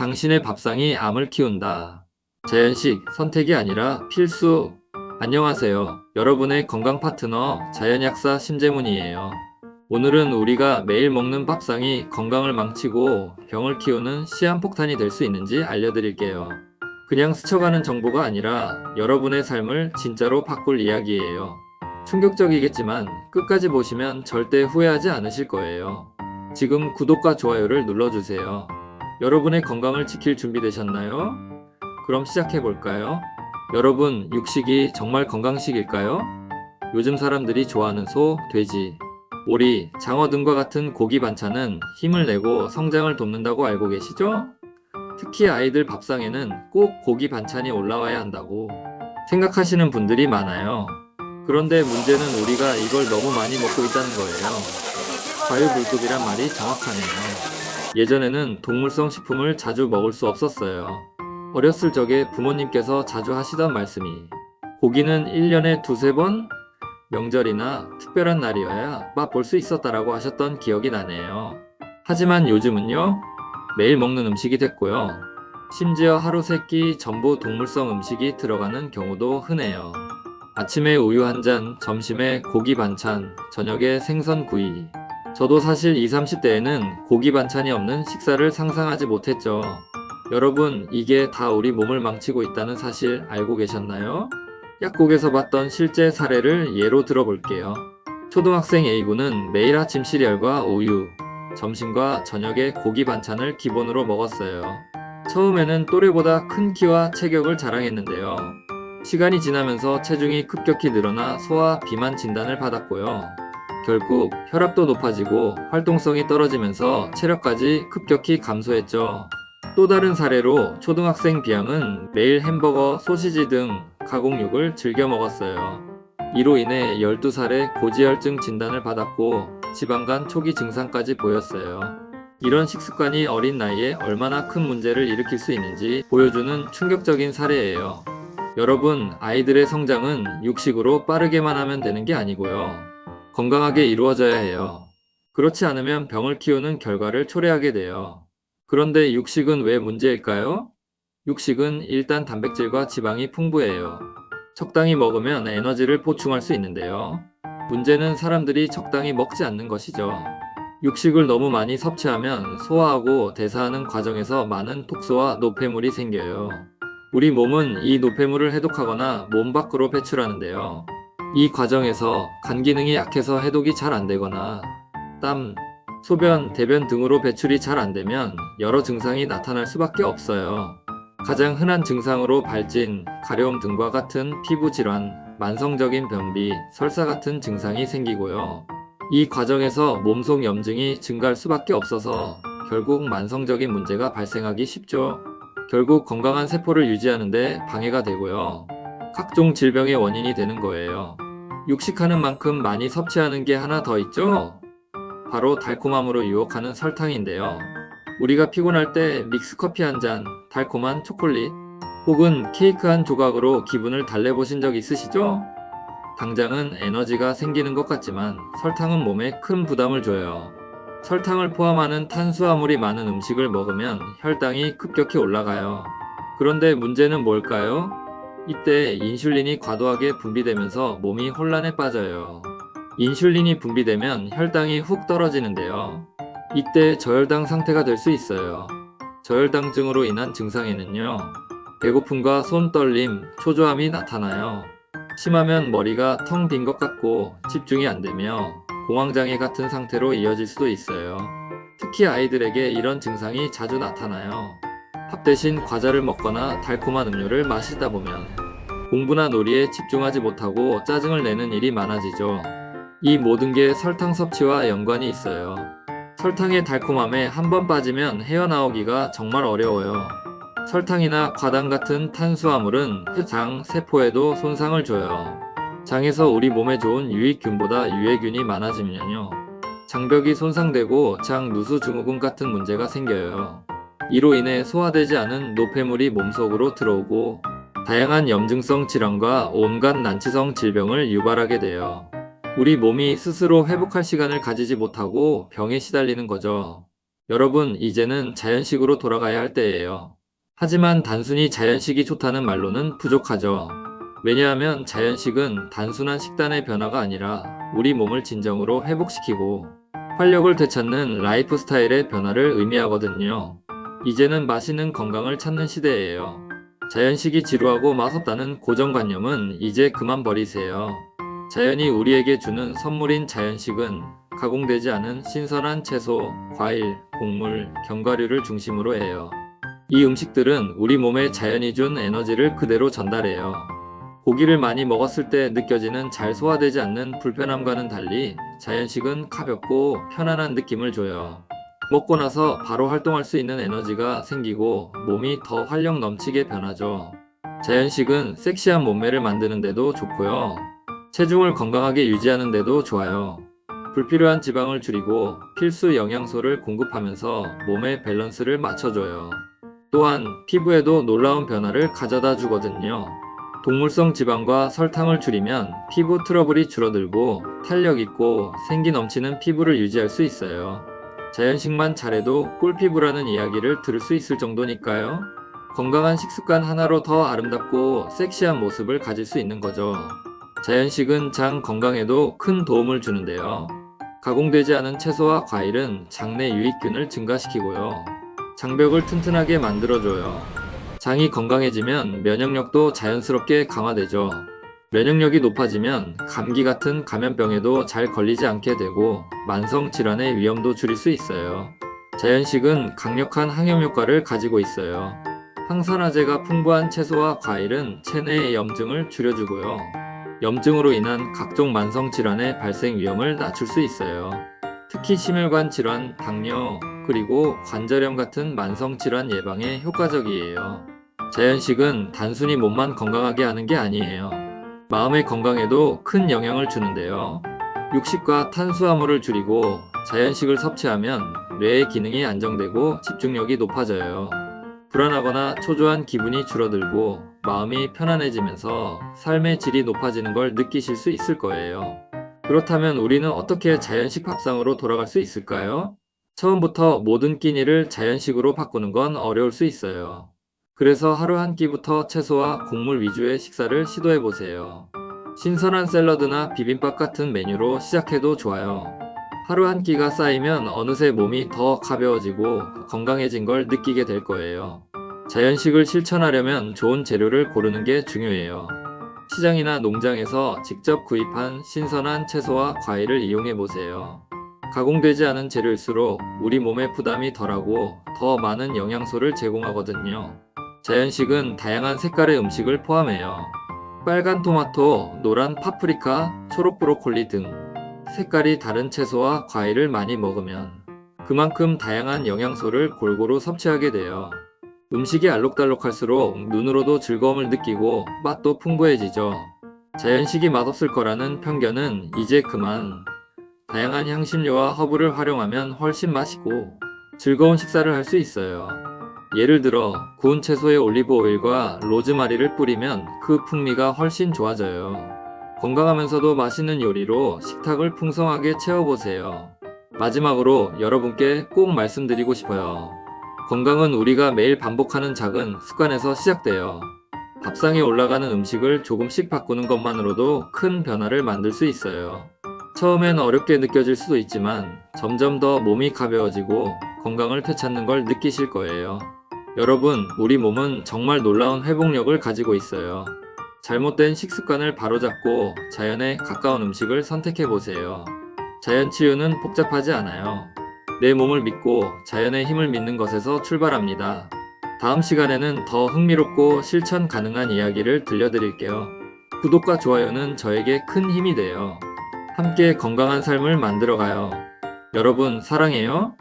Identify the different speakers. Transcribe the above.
Speaker 1: 당신의 밥상이 암을 키운다. 자연식 선택이 아니라 필수. 안녕하세요. 여러분의 건강 파트너 자연약사 심재문이에요. 오늘은 우리가 매일 먹는 밥상이 건강을 망치고 병을 키우는 시한폭탄이 될 수 있는지 알려드릴게요. 그냥 스쳐가는 정보가 아니라 여러분의 삶을 진짜로 바꿀 이야기예요. 충격적이겠지만 끝까지 보시면 절대 후회하지 않으실 거예요. 지금 구독과 좋아요를 눌러주세요. 여러분의 건강을 지킬 준비 되셨나요? 그럼 시작해 볼까요? 여러분, 육식이 정말 건강식일까요? 요즘 사람들이 좋아하는 소, 돼지, 오리, 장어 등과 같은 고기 반찬은 힘을 내고 성장을 돕는다고 알고 계시죠? 특히 아이들 밥상에는 꼭 고기 반찬이 올라와야 한다고 생각하시는 분들이 많아요. 그런데 문제는 우리가 이걸 너무 많이 먹고 있다는 거예요. 과유불급이란 말이 정확하네요. 예전에는 동물성 식품을 자주 먹을 수 없었어요. 어렸을 적에 부모님께서 자주 하시던 말씀이 고기는 1년에 두세 번 명절이나 특별한 날이어야 맛볼 수 있었다라고 하셨던 기억이 나네요. 하지만 요즘은요, 매일 먹는 음식이 됐고요. 심지어 하루 세 끼 전부 동물성 음식이 들어가는 경우도 흔해요. 아침에 우유 한 잔, 점심에 고기 반찬, 저녁에 생선 구이. 저도 사실 20, 30대에는 고기 반찬이 없는 식사를 상상하지 못했죠. 여러분, 이게 다 우리 몸을 망치고 있다는 사실 알고 계셨나요? 약국에서 봤던 실제 사례를 예로 들어볼게요. 초등학생 A군은 매일 아침 시리얼과 우유, 점심과 저녁에 고기 반찬을 기본으로 먹었어요. 처음에는 또래보다 큰 키와 체격을 자랑했는데요. 시간이 지나면서 체중이 급격히 늘어나 소화 비만 진단을 받았고요. 결국 혈압도 높아지고 활동성이 떨어지면서 체력까지 급격히 감소했죠. 또 다른 사례로 초등학생 B양은 매일 햄버거, 소시지 등 가공육을 즐겨 먹었어요. 이로 인해 12살에 고지혈증 진단을 받았고 지방간 초기 증상까지 보였어요. 이런 식습관이 어린 나이에 얼마나 큰 문제를 일으킬 수 있는지 보여주는 충격적인 사례예요. 여러분, 아이들의 성장은 육식으로 빠르게만 하면 되는 게 아니고요. 건강하게 이루어져야 해요. 그렇지 않으면 병을 키우는 결과를 초래하게 돼요. 그런데 육식은 왜 문제일까요? 육식은 일단 단백질과 지방이 풍부해요. 적당히 먹으면 에너지를 보충할 수 있는데요. 문제는 사람들이 적당히 먹지 않는 것이죠. 육식을 너무 많이 섭취하면 소화하고 대사하는 과정에서 많은 독소와 노폐물이 생겨요. 우리 몸은 이 노폐물을 해독하거나 몸 밖으로 배출하는데요. 이 과정에서 간 기능이 약해서 해독이 잘 안 되거나 땀, 소변, 대변 등으로 배출이 잘 안 되면 여러 증상이 나타날 수밖에 없어요. 가장 흔한 증상으로 발진, 가려움 등과 같은 피부 질환, 만성적인 변비, 설사 같은 증상이 생기고요. 이 과정에서 몸속 염증이 증가할 수밖에 없어서 결국 만성적인 문제가 발생하기 쉽죠. 결국 건강한 세포를 유지하는데 방해가 되고요. 각종 질병의 원인이 되는 거예요. 육식하는 만큼 많이 섭취하는 게 하나 더 있죠? 바로 달콤함으로 유혹하는 설탕인데요. 우리가 피곤할 때 믹스커피 한 잔, 달콤한 초콜릿, 혹은 케이크 한 조각으로 기분을 달래보신 적 있으시죠? 당장은 에너지가 생기는 것 같지만 설탕은 몸에 큰 부담을 줘요. 설탕을 포함하는 탄수화물이 많은 음식을 먹으면 혈당이 급격히 올라가요. 그런데 문제는 뭘까요? 이때 인슐린이 과도하게 분비되면서 몸이 혼란에 빠져요. 인슐린이 분비되면 혈당이 훅 떨어지는데요. 이때 저혈당 상태가 될 수 있어요. 저혈당증으로 인한 증상에는요. 배고픔과 손 떨림, 초조함이 나타나요. 심하면 머리가 텅 빈 것 같고 집중이 안 되며 공황장애 같은 상태로 이어질 수도 있어요. 특히 아이들에게 이런 증상이 자주 나타나요. 밥 대신 과자를 먹거나 달콤한 음료를 마시다 보면 공부나 놀이에 집중하지 못하고 짜증을 내는 일이 많아지죠. 이 모든 게 설탕 섭취와 연관이 있어요. 설탕의 달콤함에 한 번 빠지면 헤어나오기가 정말 어려워요. 설탕이나 과당 같은 탄수화물은 장, 세포에도 손상을 줘요. 장에서 우리 몸에 좋은 유익균보다 유해균이 많아지면요. 장벽이 손상되고 장 누수 증후군 같은 문제가 생겨요. 이로 인해 소화되지 않은 노폐물이 몸속으로 들어오고 다양한 염증성 질환과 온갖 난치성 질병을 유발하게 돼요. 우리 몸이 스스로 회복할 시간을 가지지 못하고 병에 시달리는 거죠. 여러분, 이제는 자연식으로 돌아가야 할 때예요. 하지만 단순히 자연식이 좋다는 말로는 부족하죠. 왜냐하면 자연식은 단순한 식단의 변화가 아니라 우리 몸을 진정으로 회복시키고 활력을 되찾는 라이프 스타일의 변화를 의미하거든요. 이제는 맛있는 건강을 찾는 시대예요. 자연식이 지루하고 맛없다는 고정관념은 이제 그만 버리세요. 자연이 우리에게 주는 선물인 자연식은 가공되지 않은 신선한 채소, 과일, 곡물, 견과류를 중심으로 해요. 이 음식들은 우리 몸에 자연이 준 에너지를 그대로 전달해요. 고기를 많이 먹었을 때 느껴지는 잘 소화되지 않는 불편함과는 달리 자연식은 가볍고 편안한 느낌을 줘요. 먹고 나서 바로 활동할 수 있는 에너지가 생기고 몸이 더 활력 넘치게 변하죠. 자연식은 섹시한 몸매를 만드는데도 좋고요. 체중을 건강하게 유지하는데도 좋아요. 불필요한 지방을 줄이고 필수 영양소를 공급하면서 몸의 밸런스를 맞춰줘요. 또한 피부에도 놀라운 변화를 가져다 주거든요. 동물성 지방과 설탕을 줄이면 피부 트러블이 줄어들고 탄력 있고 생기 넘치는 피부를 유지할 수 있어요. 자연식만 잘해도 꿀피부라는 이야기를 들을 수 있을 정도니까요. 건강한 식습관 하나로 더 아름답고 섹시한 모습을 가질 수 있는 거죠. 자연식은 장 건강에도 큰 도움을 주는데요. 가공되지 않은 채소와 과일은 장내 유익균을 증가시키고요. 장벽을 튼튼하게 만들어줘요. 장이 건강해지면 면역력도 자연스럽게 강화되죠. 면역력이 높아지면 감기 같은 감염병에도 잘 걸리지 않게 되고 만성 질환의 위험도 줄일 수 있어요. 자연식은 강력한 항염 효과를 가지고 있어요. 항산화제가 풍부한 채소와 과일은 체내의 염증을 줄여주고요. 염증으로 인한 각종 만성 질환의 발생 위험을 낮출 수 있어요. 특히 심혈관 질환, 당뇨, 그리고 관절염 같은 만성 질환 예방에 효과적이에요. 자연식은 단순히 몸만 건강하게 하는 게 아니에요. 마음의 건강에도 큰 영향을 주는데요. 육식과 탄수화물을 줄이고 자연식을 섭취하면 뇌의 기능이 안정되고 집중력이 높아져요. 불안하거나 초조한 기분이 줄어들고 마음이 편안해지면서 삶의 질이 높아지는 걸 느끼실 수 있을 거예요. 그렇다면 우리는 어떻게 자연식 밥상으로 돌아갈 수 있을까요? 처음부터 모든 끼니를 자연식으로 바꾸는 건 어려울 수 있어요. 그래서 하루 한 끼부터 채소와 곡물 위주의 식사를 시도해 보세요. 신선한 샐러드나 비빔밥 같은 메뉴로 시작해도 좋아요. 하루 한 끼가 쌓이면 어느새 몸이 더 가벼워지고 건강해진 걸 느끼게 될 거예요. 자연식을 실천하려면 좋은 재료를 고르는 게 중요해요. 시장이나 농장에서 직접 구입한 신선한 채소와 과일을 이용해 보세요. 가공되지 않은 재료일수록 우리 몸에 부담이 덜하고 더 많은 영양소를 제공하거든요. 자연식은 다양한 색깔의 음식을 포함해요. 빨간 토마토, 노란 파프리카, 초록 브로콜리 등 색깔이 다른 채소와 과일을 많이 먹으면 그만큼 다양한 영양소를 골고루 섭취하게 돼요. 음식이 알록달록할수록 눈으로도 즐거움을 느끼고 맛도 풍부해지죠. 자연식이 맛없을 거라는 편견은 이제 그만. 다양한 향신료와 허브를 활용하면 훨씬 맛있고 즐거운 식사를 할 수 있어요. 예를 들어 구운 채소에 올리브 오일과 로즈마리를 뿌리면 그 풍미가 훨씬 좋아져요. 건강하면서도 맛있는 요리로 식탁을 풍성하게 채워보세요. 마지막으로 여러분께 꼭 말씀드리고 싶어요. 건강은 우리가 매일 반복하는 작은 습관에서 시작돼요. 밥상에 올라가는 음식을 조금씩 바꾸는 것만으로도 큰 변화를 만들 수 있어요. 처음엔 어렵게 느껴질 수도 있지만 점점 더 몸이 가벼워지고 건강을 되찾는 걸 느끼실 거예요. 여러분, 우리 몸은 정말 놀라운 회복력을 가지고 있어요. 잘못된 식습관을 바로잡고 자연에 가까운 음식을 선택해 보세요. 자연 치유는 복잡하지 않아요. 내 몸을 믿고 자연의 힘을 믿는 것에서 출발합니다. 다음 시간에는 더 흥미롭고 실천 가능한 이야기를 들려드릴게요. 구독과 좋아요는 저에게 큰 힘이 돼요. 함께 건강한 삶을 만들어가요. 여러분, 사랑해요.